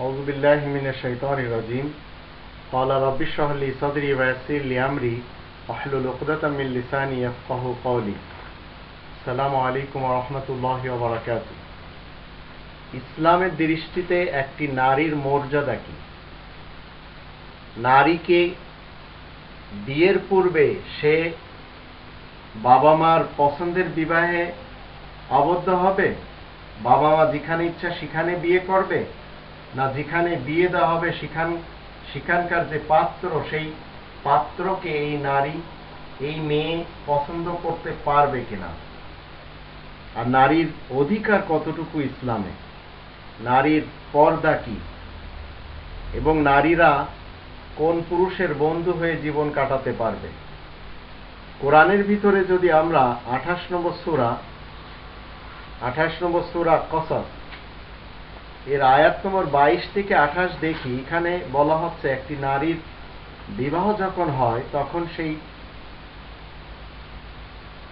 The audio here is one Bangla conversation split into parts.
أعوذ بالله من الشيطان الرجيم قال رب اشرح لي صدري ويسر لي أمري واحلل عقدة من لساني يفقه قولي السلام عليكم ورحمة الله وبركاته ইসলামের দৃষ্টিতে একটি নারীর মর্যাদা কি নারীকে বিয়ের পূর্বে সে বাবা মার পছন্দের বিবাহে আবদ্ধ হবে বাবা মা যেখানে ইচ্ছা সেখানে বিয়ে করবে না যেখানে বিয়ে দেওয়া হবে, সেখান, সেখানকার যে পাত্র, সেই পাত্রকে এই নারী, এই মেয়ে পছন্দ করতে পারবে কিনা? আর নারীর অধিকার কতটুকু ইসলামে? নারীর পর্দা কি? এবং নারীরা কোন পুরুষের বন্ধু হয়ে জীবন কাটাতে পারবে? কোরআনের ভিতরে যদি আমরা আঠাশ নম্বর সুরা, আঠাশ নম্বর সুরা কসস এর আয়াত নম্বর বাইশ থেকে আঠাশ দেখি, এখানে বলা হচ্ছে একটি নারীর বিবাহ যখন হয়, তখন সেই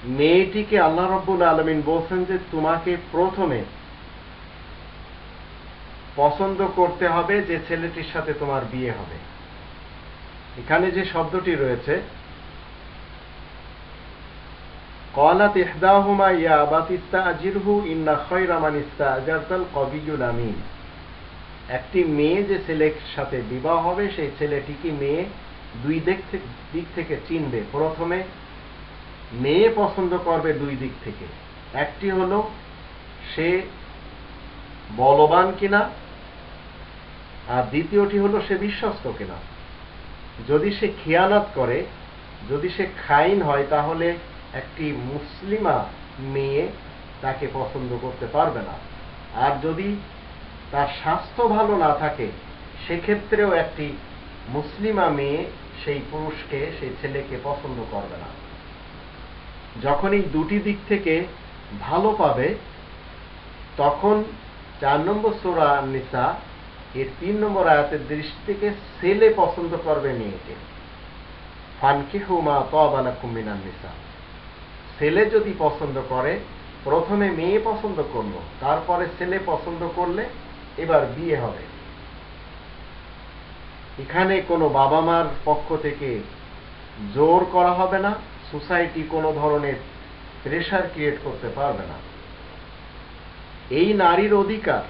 মেয়েটিকে আল্লাহ রব্বুল আলমিন বলছেন যে তোমাকে প্রথমে পছন্দ করতে হবে যে ছেলেটির সাথে তোমার বিয়ে হবে। এখানে যে শব্দটি রয়েছে قالت إحداهما يا أبت استأجره إن خير من استأجرت القوي الأمين একটি মেয়ে যে ছেলের সাথে বিবাহ হবে সেই ছেলেটিকে মেয়ে দুই দিক থেকে দিক থেকে চিনবে প্রথমে মেয়ে পছন্দ করবে দুই দিক থেকে একটি হলো সে বলবান কিনা আর দ্বিতীয়টি হলো সে বিশ্বস্ত কিনা যদি সে খেয়ানত করে যদি সে খাইন হয় তাহলে একটি মুসলিমা মেয়ে তাকে পছন্দ করতে পারবে না। আর যদি তার স্বাস্থ্য ভালো না থাকে, সেক্ষেত্রেও একটি মুসলিমা মেয়ে সেই পুরুষকে, সেই ছেলেকে পছন্দ করবে না। যখন এই দুটি দিক থেকে ভালো পাবে, তখন চার নম্বর সোরা নিসা এর তিন নম্বর আয়াতের দৃষ্টি থেকে ছেলে পছন্দ করবে মেয়েকে। ফানকে হুমা তবালা কুমিনান নিসা ছেলে যদি পছন্দ করে, প্রথমে মেয়ে পছন্দ করল তারপরে ছেলে পছন্দ করলে এবার বিয়ে হবে। এখানে কোনো বাবা মার পক্ষ থেকে জোর করা হবে না, সোসাইটি কোনো ধরনের প্রেশার ক্রিয়েট করতে পারবে না। এই নারীর অধিকার,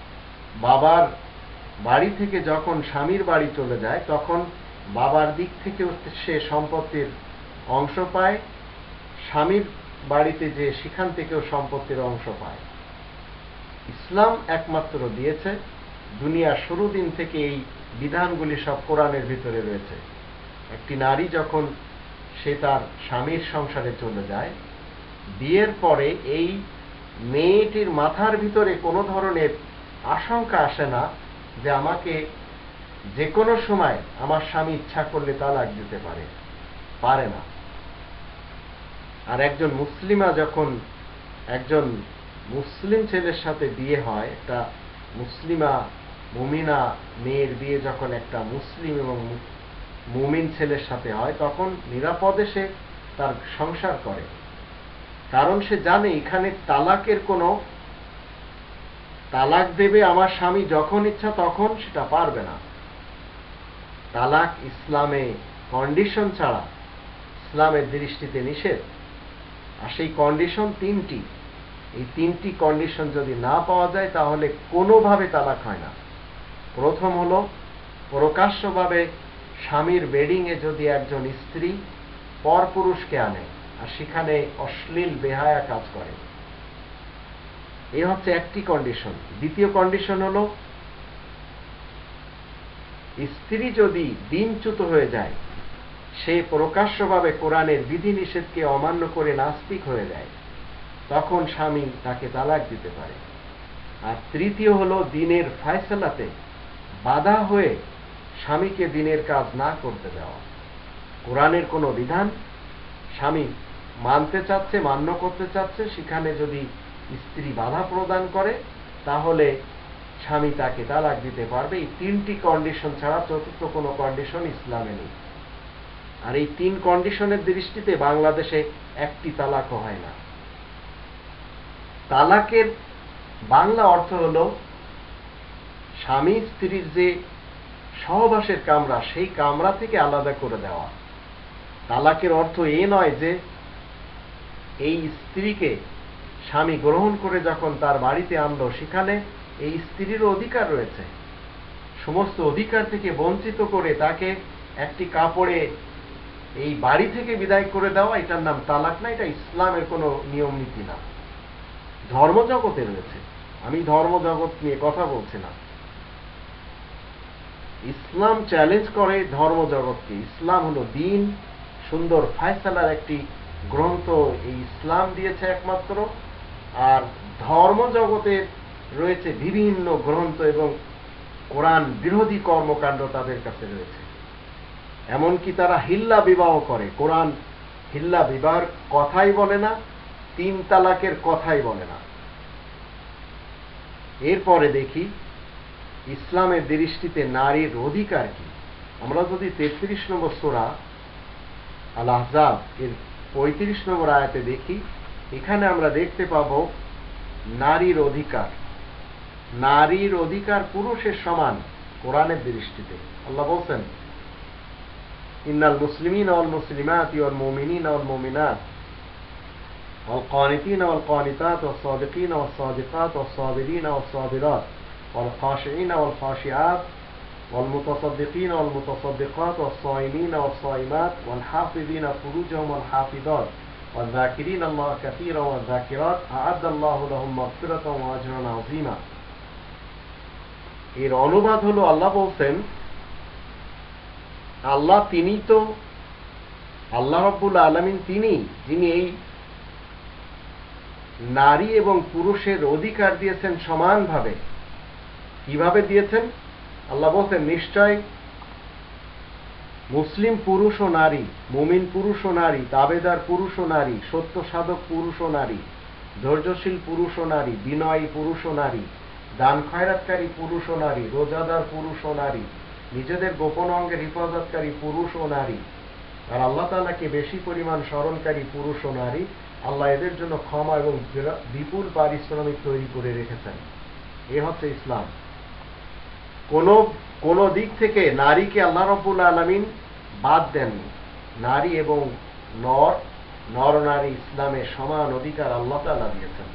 বাবার বাড়ি থেকে যখন স্বামীর বাড়ি চলে যায়, তখন বাবার দিক থেকে সে সম্পত্তির অংশ পায়, স্বামীর বাড়িতে যে সেখান থেকেও সম্পত্তির অংশ পায়। ইসলাম একমাত্র দিয়েছে, দুনিয়া শুরু দিন থেকে এই বিধানগুলি সব কোরআনের ভিতরে রয়েছে। একটি নারী যখন সে তার স্বামীর সংসারে চলে যায়, বিয়ের পরে এই মেয়েটির মাথার ভিতরে কোনো ধরনের আশঙ্কা আসে না যে আমাকে যে কোনো সময় আমার স্বামী ইচ্ছা করলে তালাক দিতে পারে। পারে না। আর একজন মুসলিমা যখন একজন মুসলিম ছেলের সাথে বিয়ে হয়, একটা মুসলিমা মুমিনা মেয়ের বিয়ে যখন একটা মুসলিম এবং মুমিন ছেলের সাথে হয়, তখন নিরাপদে সে তার সংসার করে। কারণ সে জানে এখানে তালাকের কোনো তালাক দেবে আমার স্বামী যখন ইচ্ছা তখন সেটা পারবে না। তালাক ইসলামে কন্ডিশন ছাড়া, ইসলামের দৃষ্টিতে নিষেধ। আর সেই কন্ডিশন তিনটি। এই তিনটি কন্ডিশন যদি না পাওয়া যায়, তাহলে কোনোভাবে তালাক হয় না। প্রথম হলো, প্রকাশ্যভাবে স্বামীর বেডিংয়ে যদি একজন স্ত্রী পরপুরুষকে আনে, আর সেখানে অশ্লীল বেহায়া কাজ করে। এই হচ্ছে একটি কন্ডিশন দ্বিতীয় কন্ডিশন হলো, স্ত্রী যদি দিনচ্যুত হয়ে যায় সে প্রকাশ্যভাবে কোরআনের বিধি নিষেধকে অমান্য করে নাস্তিক হয়ে যায়। তখন স্বামী তাকে তালাক দিতে পারে। আর তৃতীয় হলো দিনের ফায়সালাতে বাধা হয়ে স্বামীকে দিনের কাজ না করতে দেওয়া। কোরআনের কোনো বিধান স্বামী মানতে চাচ্ছে, মান্য করতে চাচ্ছে, সেখানে যদি স্ত্রী বাধা প্রদান করে, তাহলে স্বামী তাকে তালাক দিতে পারবে। এই তিনটি কন্ডিশন ছাড়া চতুর্থ কোনো কন্ডিশন ইসলামে নেই। আর এই তিন কন্ডিশনের দৃষ্টিতে বাংলাদেশে একটি তালাকও হয় না। তালাকের বাংলা অর্থ হল, স্বামী স্ত্রীর যে সহবাসের কামরা, সেই কামরা থেকে আলাদা করে দেওয়া। তালাকের অর্থ এ নয় যে, এই স্ত্রীকে স্বামী গ্রহণ করে যখন তার বাড়িতে আনলো, সেখানে এই স্ত্রীর অধিকার রয়েছে। সমস্ত অধিকার থেকে বঞ্চিত করে তাকে একটি কাপড়ে এই বাড়ি থেকে বিদায় করে দেওয়া, এটার নাম তালাক না, এটা ইসলামের কোনো নিয়ম নীতি না। ধর্মজগতে রয়েছে। আমি ধর্মজগৎ নিয়ে কথা বলছি না। ইসলাম চ্যালেঞ্জ করে ধর্মজগৎকে ইসলাম হলো দিন। সুন্দর ফায়সালার একটি গ্রন্থ এই ইসলাম দিয়েছে একমাত্র। আর ধর্মজগতে রয়েছে বিভিন্ন গ্রন্থ এবং কোরআন বিরোধী কর্মকাণ্ড তাদের কাছে রয়েছে। এমনকি তারা হিল্লা বিবাহ করে। কোরআন হিল্লা বিবাহের কথাই বলে না, তিন তালাকের কথাই বলে না। এরপরে দেখি, ইসলামের দৃষ্টিতে নারীর অধিকার কি? আমরা যদি তেত্রিশ নম্বর সোরা আল আহজাব এর পঁয়ত্রিশ নম্বর আয়াতে দেখি, এখানে আমরা দেখতে পাব নারীর অধিকার। নারীর অধিকার পুরুষের সমান কোরআনের দৃষ্টিতে। আল্লাহ বলছেন ইন্নাল মুসলিমিন অল মুসলিমাত ওয়াল মুমিনিন ওয়াল মুমিনাত والقانتين والقانتات والصادقين والصادقات والصابرين والصابرات والخاشعين والخاشعات والمتصدقين والمتصدقات والصائمين والصائمات والحافظين فروجهم والحافظات والذاكرين الله كثيرا والذاكرات أعد الله لهم مغفرة وأجرا عظيما এর অনুবাদ হলো আল্লাহ বলছেন আল্লাহ তিনি তো, আল্লাহ রব্বুল আলমিন তিনি, যিনি এই নারী এবং পুরুষের অধিকার দিয়েছেন সমানভাবে। কীভাবে দিয়েছেন? আল্লাহ বলছেন, নিশ্চয় মুসলিম পুরুষ ও নারী, মুমিন পুরুষ ও নারী, তাবেদার পুরুষ ও নারী, সত্য সাধক পুরুষ ও নারী, ধৈর্যশীল পুরুষ ও নারী, বিনয়ী পুরুষ ও নারী, দান খয়রাতকারী পুরুষ ও নারী, রোজাদার পুরুষ ও নারী নিজেদের গোপন অঙ্গের হেফাজতকারী পুরুষ ও নারী। আর আল্লাহ তালাকে বেশি পরিমাণ স্মরণকারী পুরুষ ও নারী আল্লাহ এদের জন্য ক্ষমা এবং বিপুল পারিশ্রমিক তৈরি করে রেখেছেন। এ হচ্ছে ইসলাম। কোন কোন দিক থেকে নারীকে আল্লাহ রব্বুল আলমিন বাদ দেননি। নারী এবং নর নর নারী ইসলামের সমান অধিকার আল্লাহ তালা দিয়েছেন।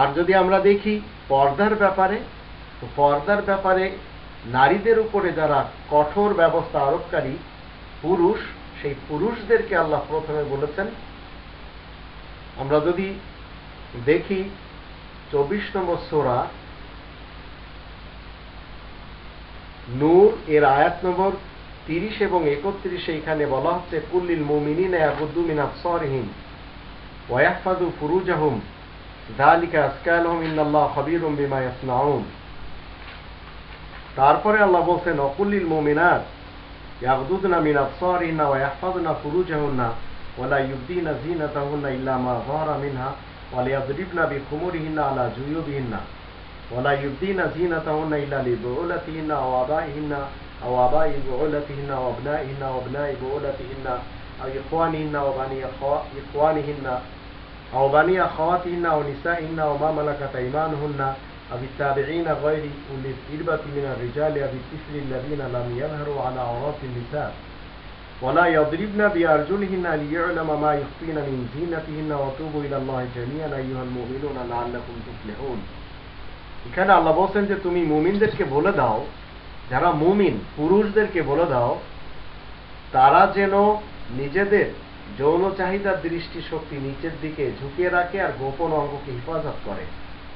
আর যদি আমরা দেখি পর্দার ব্যাপারে, তো পর্দার ব্যাপারে নারীদের উপরে যারা কঠোর ব্যবস্থা আরোপকারী, পুরুষ, সেই পুরুষদেরকে আল্লাহ প্রথমে বলেছেন, আমরা যদি দেখি চব্বিশ নম্বর সোরা, নূর এর আয়াত নম্বর তিরিশ এবং একত্রিশে এখানে বলা হচ্ছে, কুল্লিল মুমিনিন ইয়াগুদ্দু মিন আবসারিহিম ওয়া ইয়াহফাযু ফুরুজাহুম। যালিকা আসকালহুম ইন্নাল্লাহ খাবীরুম বিমা ইয়াসনাউন। তারপরে আল্লাহ বলছেন অকুল্লিল মুমিনাত ইয়াগদুদনা মিন আবসারিহিন্না ওয়া ইয়াহফাযনা ফুরুজাহুন্না ওয়ালা ইউবদিনা জিনাতাহুন্না ইল্লা মা যাহারা মিনহা ওয়া লিয়াদরিবনা বিখুমুরিহিন্না আলা জুয়ুবিহিন্না ولا يبدين زينتهن إلا لبعولتهن أو آبائهن أو آباء بعولتهن وأبنائهن وأبناء بعولتهن أو إخوانهن وبني إخوانهن أو بني أخواتهن أو نسائهن وما ملكت أيمانهن أو التابعين غير أولي الإربة من الرجال أو الطفل الذين لم يظهروا على عورات النساء ولا يضربن بأرجلهن ليعلم ما يخفين من زينتهن وتوبوا إلى الله جميعا أيها المؤمنون لعلكم تفلحون এখানে আল্লাহ বলছেন যে তুমি মুমিনদেরকে বলে দাও যারা মুমিন পুরুষদেরকে বলে দাও তারা যেন নিজেদের যৌন চাহিদার দৃষ্টি শক্তি নিচের দিকে ঝুঁকিয়ে রাখে আর গোপন অঙ্গকে হেফাজত করে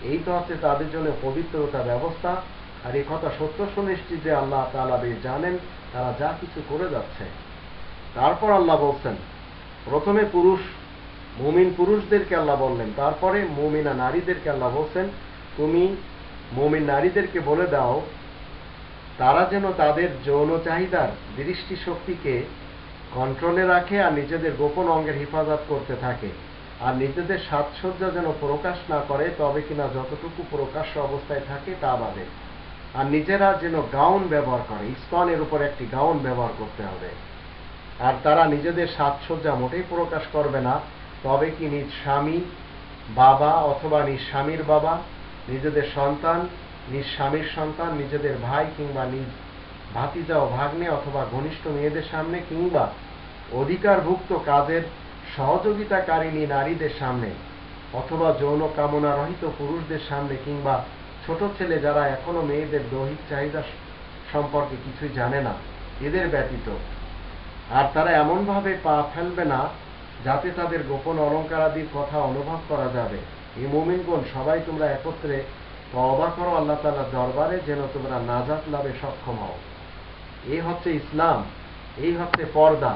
এই তো হচ্ছে তাদের জন্য পবিত্রতা ব্যবস্থা। আর এই কথা সত্য সুনিশ্চিত যে আল্লাহ তালা বেশ জানেন, তারা যা কিছু করে যাচ্ছে। তারপর আল্লাহ বলছেন, প্রথমে পুরুষ, মুমিন পুরুষদেরকে আল্লাহ বললেন। তারপরে মুমিনা নারীদেরকে আল্লাহ বলছেন, তুমি মমিন নারীদেরকে বলে দাও, তারা যেন তাদের যৌন চাহিদার দৃষ্টিশক্তিকে কন্ট্রোলে রাখে আর নিজেদের গোপন অঙ্গের হেফাজত করতে থাকে। আর নিজেদের সাজসজ্জা যেন প্রকাশ না করে, তবে কিনা যতটুকু প্রকাশ্য অবস্থায় থাকে তা বাদে। আর নিজেরা যেন গাউন ব্যবহার করে, স্তনের উপর একটি গাউন ব্যবহার করতে হবে। আর তারা নিজেদের সাজসজ্জা মোটেই প্রকাশ করবে না, তবে কি নিজ স্বামী, বাবা অথবা নিজ স্বামীর বাবা, নিজেদের সন্তান, নিজ স্বামীর সন্তান, নিজেদের ভাই কিংবা নিজ ভাতিজা ও ভাগ্নে অথবা ঘনিষ্ঠ মেয়েদের সামনে কিংবা অধিকারভুক্ত কাজের সহযোগিতাকারিণী নারীদের সামনে অথবা যৌন কামনা রহিত পুরুষদের সামনে কিংবা ছোট ছেলে যারা এখনও মেয়েদের দৈহিক চাহিদা সম্পর্কে কিছুই জানে না, এদের ব্যতীত। আর তারা এমনভাবে পা ফেলবে না যাতে তাদের গোপন অলঙ্কারাদির কথা অনুভব করা যাবে। এই মোমিনগণ সবাই তোমরা একত্রে তওবা করো আল্লাহ তাআলার দরবারে যেন তোমরা নাজাত লাভে সক্ষম হও। এই হচ্ছে ইসলাম, এই হচ্ছে পর্দা।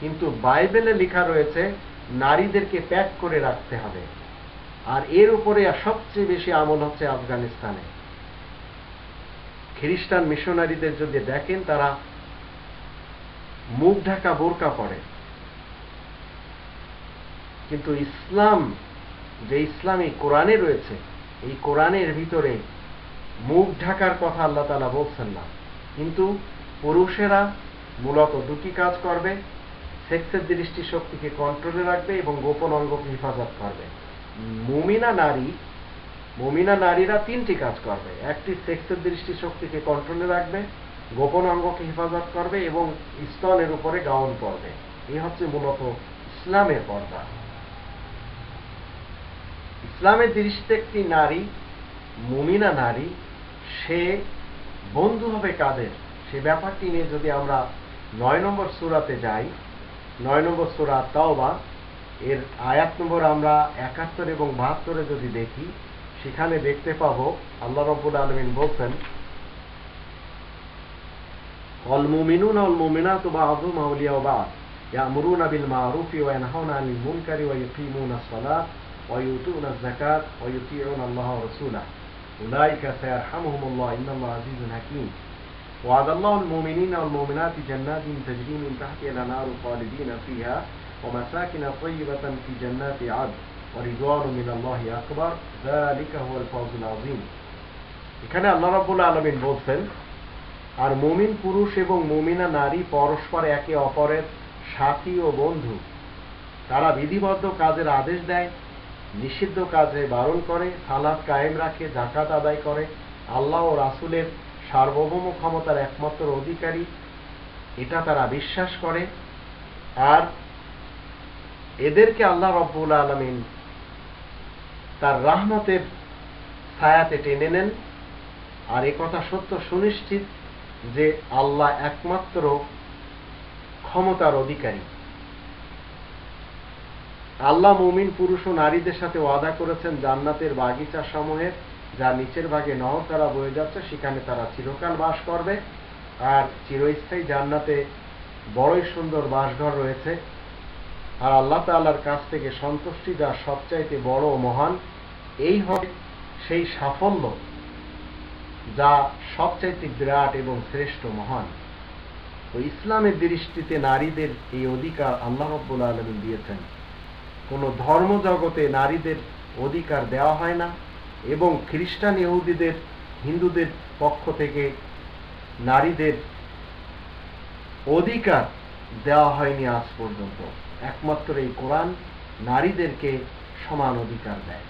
কিন্তু বাইবেলে লেখা রয়েছে, নারীদেরকে প্যাক করে রাখতে হবে। আর এর উপরে সবচেয়ে বেশি আমল হচ্ছে আফগানিস্তানে। খ্রিস্টান মিশনারিদের যদি দেখেন, তারা মুখ ঢাকা বোরকা পরে। কিন্তু ইসলাম, যে ইসলাম এই কোরআনে রয়েছে, এই কোরআনের ভিতরে মুখ ঢাকার কথা আল্লাহ তালা বলছেন না। কিন্তু পুরুষেরা মূলত দুটি কাজ করবে সেক্সের দৃষ্টি শক্তিকে কন্ট্রোলে রাখবে এবং গোপন অঙ্গকে হেফাজত করবে। মুমিনা নারী, মুমিনা নারীরা তিনটি কাজ করবে। একটি সেক্সের দৃষ্টি শক্তিকে কন্ট্রোলে রাখবে, গোপন অঙ্গকে হেফাজত করবে এবং স্তনের উপরে গাউন করবে এই হচ্ছে মূলত ইসলামের পর্দা। ইসলামের দৃষ্টিতে একটি নারী, মুমিনা নারী, সে বন্ধু হবে কাদের? সে ব্যাপারটি নিয়ে যদি আমরা নয় নম্বর সুরাতে যাই নয় নম্বর সুরা তাওবা এর আয়াত নম্বর আমরা একাত্তর এবং বাহাত্তরে যদি দেখি সেখানে দেখতে পাবো আল্লাহ রব্বুল আলমিন বলছেন والمؤمنون والمؤمنات بعضهم أولياء بعض يأمرون بالمعروف وينهون عن المنكر ويقيمون الصلاة ويؤتون الزكاة ويطيعون الله ورسوله أولئك سيرحمهم الله إن الله عزيز حكيم وعد الله المؤمنين والمؤمنات جنات تجري من تحتها الأنهار خالدين فيها ومساكن طيبة في جنات عدن ورضوان من الله أكبر ذلك هو الفوز العظيم এখানে আল্লাহ রাব্বুল আলামিন বলছেন আর মুমিন পুরুষ এবং মুমিনা নারী পরস্পর একে অপরের সাথী ও বন্ধু তারা বিধিবদ্ধ কাজের আদেশ দেয় নিষিদ্ধ কাজে বারণ করে সালাদ কায়েম রাখে জাকাত আদায় করে আল্লাহ ও রাসুলের সার্বভৌম ক্ষমতার একমাত্র অধিকারী, এটা তারা বিশ্বাস করে। আর এদেরকে আল্লাহ রব্বুল আলমিন তার রাহমতের ছায়াতে টেনে নেন। আর এ কথা সত্য সুনিশ্চিত যে আল্লাহ একমাত্র ক্ষমতার অধিকারী। আল্লাহ মুমিন পুরুষ ও নারীদের সাথে ওয়াদা করেছেন জান্নাতের বাগিচা সমূহের যা নিচের ভাগে নহর তারা বয়ে যাচ্ছে, সেখানে তারা চিরকাল বাস করবে। আর চিরস্থায়ী জান্নাতে বড়ই সুন্দর বাসঘর রয়েছে। আর আল্লাহ তাল্লাহর কাছ থেকে সন্তুষ্টি যা সবচাইতে বড় ও মহান, এই হবে সেই সাফল্য যা সবচাইতে বিরাট এবং শ্রেষ্ঠ মহান। তো ইসলামের দৃষ্টিতে নারীদের এই অধিকার আল্লাহ রব্বুল আলমিন দিয়েছেন। কোনো ধর্মজগতে নারীদের অধিকার দেওয়া হয় না। এবং খ্রিস্টান ইহুদিদের, হিন্দুদের পক্ষ থেকে নারীদের অধিকার দেওয়া হয়নি আজ পর্যন্ত। একমাত্র এই কোরআন নারীদেরকে সমান অধিকার দেয়।